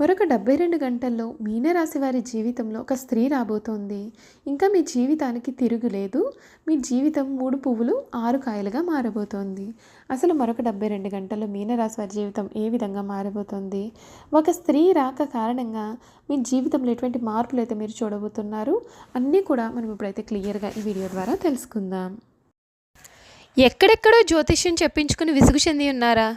మరొక డెబ్బై రెండు గంటల్లో మీనరాశి వారి జీవితంలో ఒక స్త్రీ రాబోతోంది. ఇంకా మీ జీవితానికి తిరుగులేదు మీ జీవితం మూడు పువ్వులు ఆరు కాయలుగా మారబోతోంది. అసలు మరొక డెబ్బై రెండు గంటల్లో మీనరాశి వారి జీవితం ఏ విధంగా మారబోతోంది? ఒక స్త్రీ రాక కారణంగా మీ జీవితంలో ఎటువంటి మార్పులు అయితే మీరు చూడబోతున్నారు? అన్నీ కూడా మనం ఇప్పుడైతే క్లియర్గా ఈ వీడియో ద్వారా తెలుసుకుందాం. ఎక్కడెక్కడో జ్యోతిష్యం చెప్పించుకుని విసుగు చెంది ఉన్నారా?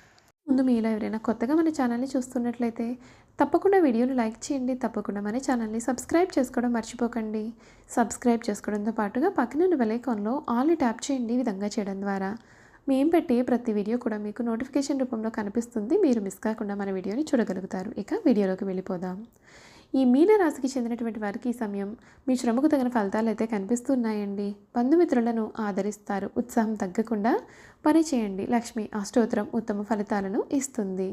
ముందు మీలో ఎవరైనా కొత్తగా మన ఛానల్ని చూస్తున్నట్లయితే తప్పకుండా వీడియోని లైక్ చేయండి. తప్పకుండా మన ఛానల్ని సబ్స్క్రైబ్ చేసుకోవడం మర్చిపోకండి. సబ్స్క్రైబ్ చేసుకోవడంతో పాటుగా పక్కన ఉన్న బెలైకాన్లో ఆల్ని ట్యాప్ చేయండి ఈ విధంగా చేయడం ద్వారా. మేము పెట్టే ప్రతి వీడియో కూడా మీకు నోటిఫికేషన్ రూపంలో కనిపిస్తుంది. మీరు మిస్ కాకుండా మన వీడియోని చూడగలుగుతారు. ఇక వీడియోలోకి వెళ్ళిపోదాం. ఈ మీన రాశికి చెందినటువంటి వారికి ఈ సమయం మీ శ్రమకు తగిన ఫలితాలు అయితే కనిపిస్తున్నాయండి. బంధుమిత్రులను ఆదరిస్తారు. ఉత్సాహం తగ్గకుండా పని చేయండి లక్ష్మి అష్టోత్తరం ఉత్తమ ఫలితాలను ఇస్తుంది.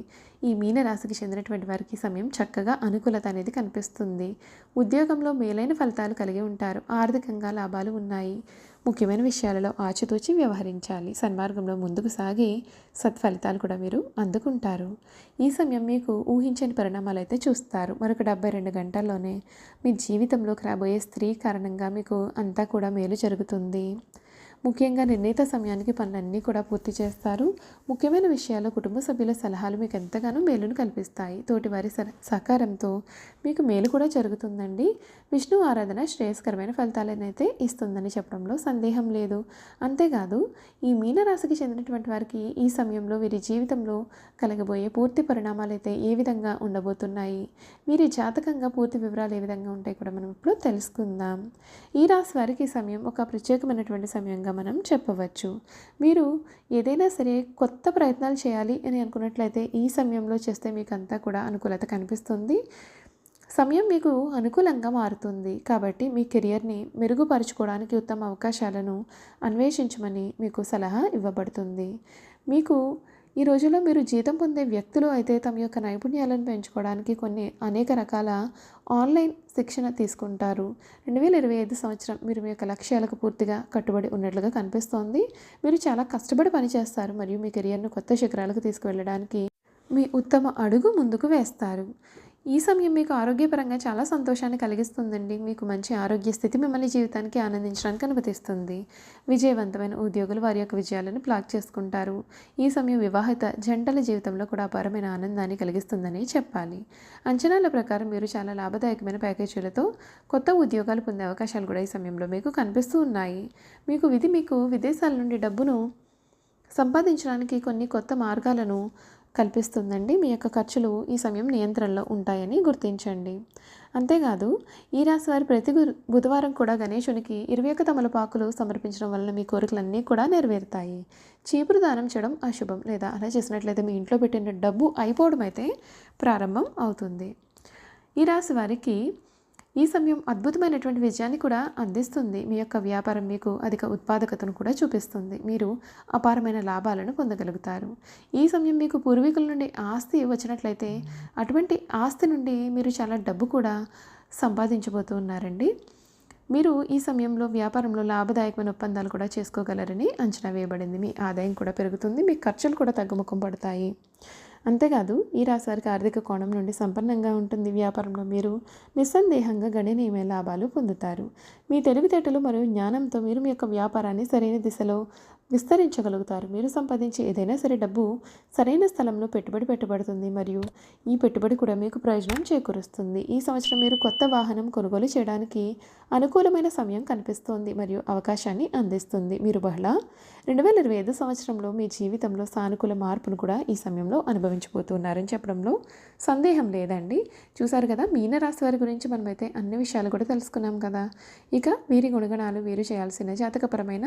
ఈ మీనరాశికి చెందినటువంటి వారికి సమయం చక్కగా అనుకూలత అనేది కనిపిస్తుంది. ఉద్యోగంలో మేలైన ఫలితాలు కలిగి ఉంటారు. ఆర్థికంగా లాభాలు ఉన్నాయి. ముఖ్యమైన విషయాలలో ఆచితూచి వ్యవహరించాలి. సన్మార్గంలో ముందుకు సాగి సత్ఫలితాలు కూడా మీరు అందుకుంటారు. ఈ సమయం మీకు ఊహించని పరిణామాలు అయితే చూస్తారు. మరొక డెబ్బై రెండు గంటల్లోనే మీ జీవితంలోకి రాబోయే స్త్రీ కారణంగా మీకు అంతా కూడా మేలు జరుగుతుంది. ముఖ్యంగా నిర్ణీత సమయానికి పనులన్నీ కూడా పూర్తి చేస్తారు. ముఖ్యమైన విషయాల్లో కుటుంబ సభ్యుల సలహాలు మీకు ఎంతగానో మేలును కల్పిస్తాయి. తోటి వారి సహకారంతో మీకు మేలు కూడా జరుగుతుందండి. విష్ణు ఆరాధన శ్రేయస్కరమైన ఫలితాలనైతే ఇస్తుందని చెప్పడంలో సందేహం లేదు. అంతేకాదు ఈ మీనరాశికి చెందినటువంటి వారికి ఈ సమయంలో వీరి జీవితంలో కలగబోయే పూర్తి పరిణామాలు అయితే ఏ విధంగా ఉండబోతున్నాయి? వీరి జాతకంగా పూర్తి వివరాలు ఏ విధంగా ఉంటాయి కూడా మనం ఇప్పుడు తెలుసుకుందాం. ఈ రాశి వారికి ఈ సమయం ఒక ప్రత్యేకమైనటువంటి సమయంగా మనం చెప్పవచ్చు. మీరు ఏదైనా సరే కొత్త ప్రయత్నాలు చేయాలి అని అనుకున్నట్లయితే ఈ సమయంలో చేస్తే మీకు అంతా కూడా అనుకూలత కనిపిస్తుంది. సమయం మీకు అనుకూలంగా మారుతుంది. కాబట్టి మీ కెరియర్ని మెరుగుపరుచుకోవడానికి ఉత్తమ అవకాశాలను అన్వేషించమని మీకు సలహా ఇవ్వబడుతుంది. మీకు ఈ రోజుల్లో మీరు జీతం పొందే వ్యక్తులు అయితే తమ యొక్క నైపుణ్యాలను పెంచుకోవడానికి కొన్ని అనేక రకాల ఆన్లైన్ శిక్షణ తీసుకుంటారు. రెండు వేల ఇరవై ఐదు సంవత్సరం మీరు మీ యొక్క లక్ష్యాలకు పూర్తిగా కట్టుబడి ఉన్నట్లుగా కనిపిస్తోంది. మీరు చాలా కష్టపడి పనిచేస్తారు మరియు మీ కెరియర్ను కొత్త శిఖరాలకు తీసుకువెళ్ళడానికి మీ ఉత్తమ అడుగు ముందుకు వేస్తారు. ఈ సమయం మీకు ఆరోగ్యపరంగా చాలా సంతోషాన్ని కలిగిస్తుందండి. మీకు మంచి ఆరోగ్య స్థితి మిమ్మల్ని జీవితానికి ఆనందించడానికి అనుమతిస్తుంది. విజయవంతమైన ఉద్యోగులు వారి యొక్క విజయాలను ప్లాక్ చేసుకుంటారు. ఈ సమయం వివాహిత జంటల జీవితంలో కూడా అపారమైన ఆనందాన్ని కలిగిస్తుందని చెప్పాలి. అంచనాల ప్రకారం మీరు చాలా లాభదాయకమైన ప్యాకేజీలతో కొత్త ఉద్యోగాలు పొందే అవకాశాలు కూడా ఈ సమయంలో మీకు కనిపిస్తూ ఉన్నాయి. మీకు విధి మీకు విదేశాల నుండి డబ్బును సంపాదించడానికి కొన్ని కొత్త మార్గాలను కల్పిస్తుందండి. మీ యొక్క ఖర్చులు ఈ సమయం నియంత్రణలో ఉంటాయని గుర్తించండి. అంతేకాదు ఈ రాశి వారి ప్రతి గురు బుధవారం కూడా గణేశునికి ఇరవై ఒక్క తమలపాకులు సమర్పించడం వలన మీ కోరికలన్నీ కూడా నెరవేరుతాయి. చీపురు దానం చేయడం అశుభం లేదా అలా చేసినట్లయితే మీ ఇంట్లో పెట్టిన డబ్బు అయిపోవడం అయితే ప్రారంభం అవుతుంది. ఈ రాశి వారికి ఈ సమయం అద్భుతమైనటువంటి విజయాన్ని కూడా అందిస్తుంది. మీ యొక్క వ్యాపారం మీకు అధిక ఉత్పాదకతను కూడా చూపిస్తుంది. మీరు అపారమైన లాభాలను పొందగలుగుతారు. ఈ సమయం మీకు పూర్వీకుల నుండి ఆస్తి వచ్చినట్లయితే అటువంటి ఆస్తి నుండి మీరు చాలా డబ్బు కూడా సంపాదించబోతూ ఉన్నారండి. మీరు ఈ సమయంలో వ్యాపారంలో లాభదాయకమైన ఒప్పందాలు కూడా చేసుకోగలరని అంచనా వేయబడింది. మీ ఆదాయం కూడా పెరుగుతుంది. మీ ఖర్చులు కూడా తగ్గుముఖం పడతాయి. అంతేకాదు ఈ రాశివారికి ఆర్థిక కోణం నుండి సంపన్నంగా ఉంటుంది వ్యాపారంలో మీరు నిస్సందేహంగా గణనీయమైన లాభాలు పొందుతారు. మీ తెలివితేటలు మరియు జ్ఞానంతో మీరు మీ యొక్క వ్యాపారాన్ని సరైన దిశలో విస్తరించగలుగుతారు. మీరు సంపాదించే ఏదైనా సరే డబ్బు సరైన స్థలంలో పెట్టుబడి పెట్టబడుతుంది మరియు ఈ పెట్టుబడి కూడా మీకు ప్రయోజనం చేకూరుస్తుంది. ఈ సంవత్సరం మీరు కొత్త వాహనం కొనుగోలు చేయడానికి అనుకూలమైన సమయం కనిపిస్తోంది మరియు అవకాశాన్ని అందిస్తుంది. మీరు బహుళ రెండు వేల ఇరవై ఐదు సంవత్సరంలో మీ జీవితంలో సానుకూల మార్పును కూడా ఈ సమయంలో అనుభవించారు మించిపోతున్నారని చెప్పడంలో సందేహం లేదండి. చూసారు కదా మీనరాశి వారి గురించి మనమైతే అన్ని విషయాలు కూడా తెలుసుకున్నాం కదా. ఇక వీరి గుణగణాలు వీరు చేయాల్సిన జాతకపరమైన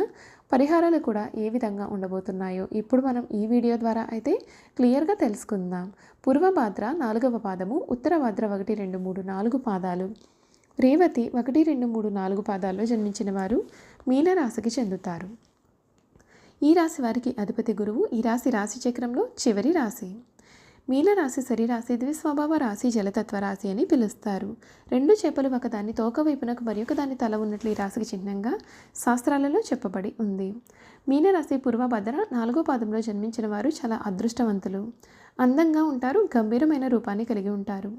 పరిహారాలు కూడా ఏ విధంగా ఉండబోతున్నాయో ఇప్పుడు మనం ఈ వీడియో ద్వారా అయితే క్లియర్గా తెలుసుకుందాం. పూర్వభాద్ర నాలుగవ పాదము ఉత్తరభాద్ర ఒకటి రెండు మూడు నాలుగు పాదాలు. రేవతి ఒకటి రెండు మూడు నాలుగు పాదాల్లో జన్మించిన వారు మీనరాశికి చెందుతారు. ఈ రాశి వారికి అధిపతి గురువు ఈ రాశి రాశి చక్రంలో చివరి రాశి. మీనరాశి శరీరాశి ద్విస్వభావ రాశి జలతత్వ రాశి అని పిలుస్తారు. రెండు చేపలు ఒకదాన్ని తోక వైపునకు మరి ఒకదాని తల ఉన్నట్లు ఈ రాశికి చిహ్నంగా శాస్త్రాలలో చెప్పబడి ఉంది. మీనరాశి పూర్వభద్ర నాలుగో పాదంలో జన్మించిన వారు చాలా అదృష్టవంతులు. అందంగా ఉంటారు గంభీరమైన రూపాన్ని కలిగి ఉంటారు.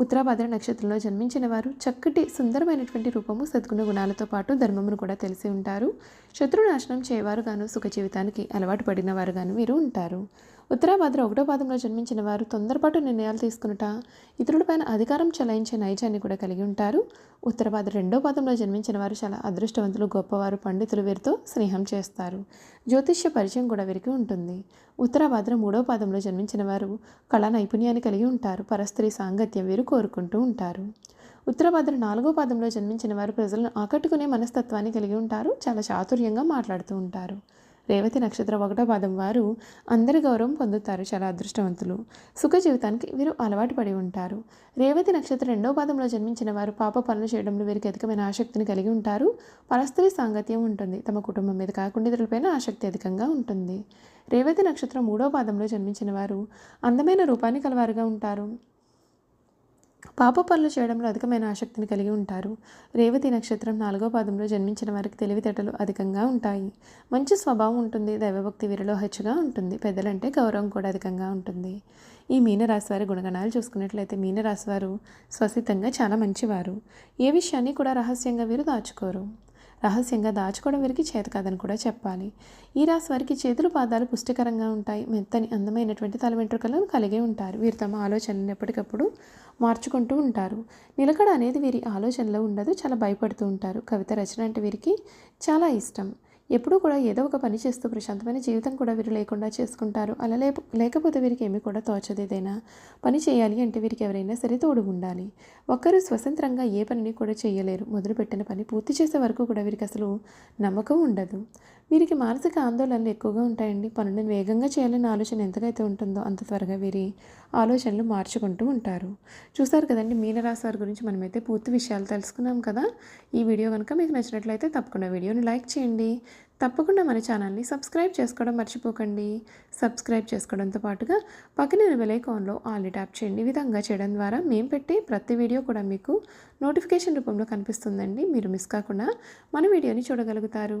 ఉత్తరాభద్ర నక్షత్రంలో జన్మించిన వారు చక్కటి సుందరమైనటువంటి రూపము సద్గుణ గుణాలతో పాటు ధర్మమును కూడా తెలిసి ఉంటారు. శత్రునాశనం చేయవారుగాను సుఖ జీవితానికి అలవాటు పడిన వారుగాను వీరు ఉంటారు. ఉత్తరాభాద్ర ఒకటో పాదంలో జన్మించిన వారు తొందరపాటు నిర్ణయాలు తీసుకునుట ఇతరులపైన అధికారం చెలాయించే నైజాన్ని కూడా కలిగి ఉంటారు. ఉత్తరాభాద్ర రెండో పాదంలో జన్మించిన వారు చాలా అదృష్టవంతులు గొప్పవారు పండితులు వీరితో స్నేహం చేస్తారు. జ్యోతిష్య పరిచయం కూడా వీరికి ఉంటుంది. ఉత్తరాభాద్ర మూడో పాదంలో జన్మించిన వారు కళా నైపుణ్యాన్ని కలిగి ఉంటారు. పరస్త్రీ సాంగత్యం వీరు కోరుకుంటూ ఉంటారు. ఉత్తరభద్ర నాలుగో పాదంలో జన్మించిన వారు ప్రజలను ఆకట్టుకునే మనస్తత్వాన్ని కలిగి ఉంటారు. చాలా చాతుర్యంగా మాట్లాడుతూ ఉంటారు. రేవతి నక్షత్ర ఒకటో పాదం వారు అందరి గౌరవం పొందుతారు చాలా అదృష్టవంతులు. సుఖ జీవితానికి వీరు అలవాటు పడి ఉంటారు. రేవతి నక్షత్ర రెండో పాదంలో జన్మించిన వారు పాప పనులు చేయడంలో వీరికి అధికమైన ఆసక్తిని కలిగి ఉంటారు. పరస్త్రీ సాంగత్యం ఉంటుంది. తమ కుటుంబం మీద కాకుండా ఇతరులపైన ఆసక్తి అధికంగా ఉంటుంది. రేవతి నక్షత్రం మూడో పాదంలో జన్మించిన వారు అందమైన రూపాన్ని కలవారుగా ఉంటారు. పాప పనులు చేయడంలో అధికమైన ఆసక్తిని కలిగి ఉంటారు. రేవతి నక్షత్రం నాలుగో పాదంలో జన్మించిన వారికి తెలివితేటలు అధికంగా ఉంటాయి. మంచి స్వభావం ఉంటుంది దైవభక్తి వీరిలో హెచ్చుగా ఉంటుంది పెద్దలంటే గౌరవం కూడా అధికంగా ఉంటుంది. ఈ మీనరాశి వారి గుణగణాలు చూసుకున్నట్లయితే మీనరాశి వారు స్వసితంగా చాలా మంచివారు. ఏ విషయాన్ని కూడా రహస్యంగా వీరు దాచుకోరు. రహస్యంగా దాచుకోవడం వీరికి చేత కాదని కూడా చెప్పాలి. ఈ రాశి వారికి చేతులు పాదాలు పుష్టికరంగా ఉంటాయి. మెత్తని అందమైనటువంటి తల వెంట్రుకలను కలిగి ఉంటారు. వీరు తమ ఆలోచనలను ఎప్పటికప్పుడు మార్చుకుంటూ ఉంటారు. నిలకడ అనేది వీరి ఆలోచనలో ఉండదు. చాలా భయపడుతూ ఉంటారు. కవిత రచన అంటే వీరికి చాలా ఇష్టం. ఎప్పుడూ కూడా ఏదో ఒక పని చేస్తూ ప్రశాంతమైన జీవితం కూడా వీరు లేకుండా చేసుకుంటారు. అలా లే లేకపోతే వీరికి ఏమీ కూడా తోచదు ఏదైనా పని చేయాలి అంటే వీరికి ఎవరైనా సరే తోడు ఉండాలి. ఒక్కరు స్వతంత్రంగా ఏ పనిని కూడా చేయలేరు. మొదలుపెట్టిన పని పూర్తి చేసే వరకు కూడా వీరికి అసలు నమ్మకం ఉండదు. వీరికి మానసిక ఆందోళనలు ఎక్కువగా ఉంటాయండి. పనులను వేగంగా చేయాలనే ఆలోచన ఎంతకైతే ఉంటుందో అంత త్వరగా వీరి ఆలోచనలు మార్చుకుంటూ ఉంటారు. చూసారు కదండి మీనరాశి వారి గురించి మనమైతే పూర్తి విషయాలు తెలుసుకున్నాం కదా. ఈ వీడియో కనుక మీకు నచ్చినట్లయితే తప్పకుండా వీడియోని లైక్ చేయండి. తప్పకుండా మన ఛానల్ని సబ్స్క్రైబ్ చేసుకోవడం మర్చిపోకండి. సబ్స్క్రైబ్ చేసుకోవడంతో పాటుగా పక్కన బెలైకాన్లో ఆల్ని ట్యాప్ చేయండి. ఈ విధంగా చేయడం ద్వారా మేము పెట్టే ప్రతి వీడియో కూడా మీకు నోటిఫికేషన్ రూపంలో కనిపిస్తుందండి. మీరు మిస్ కాకుండా మన వీడియోని చూడగలుగుతారు.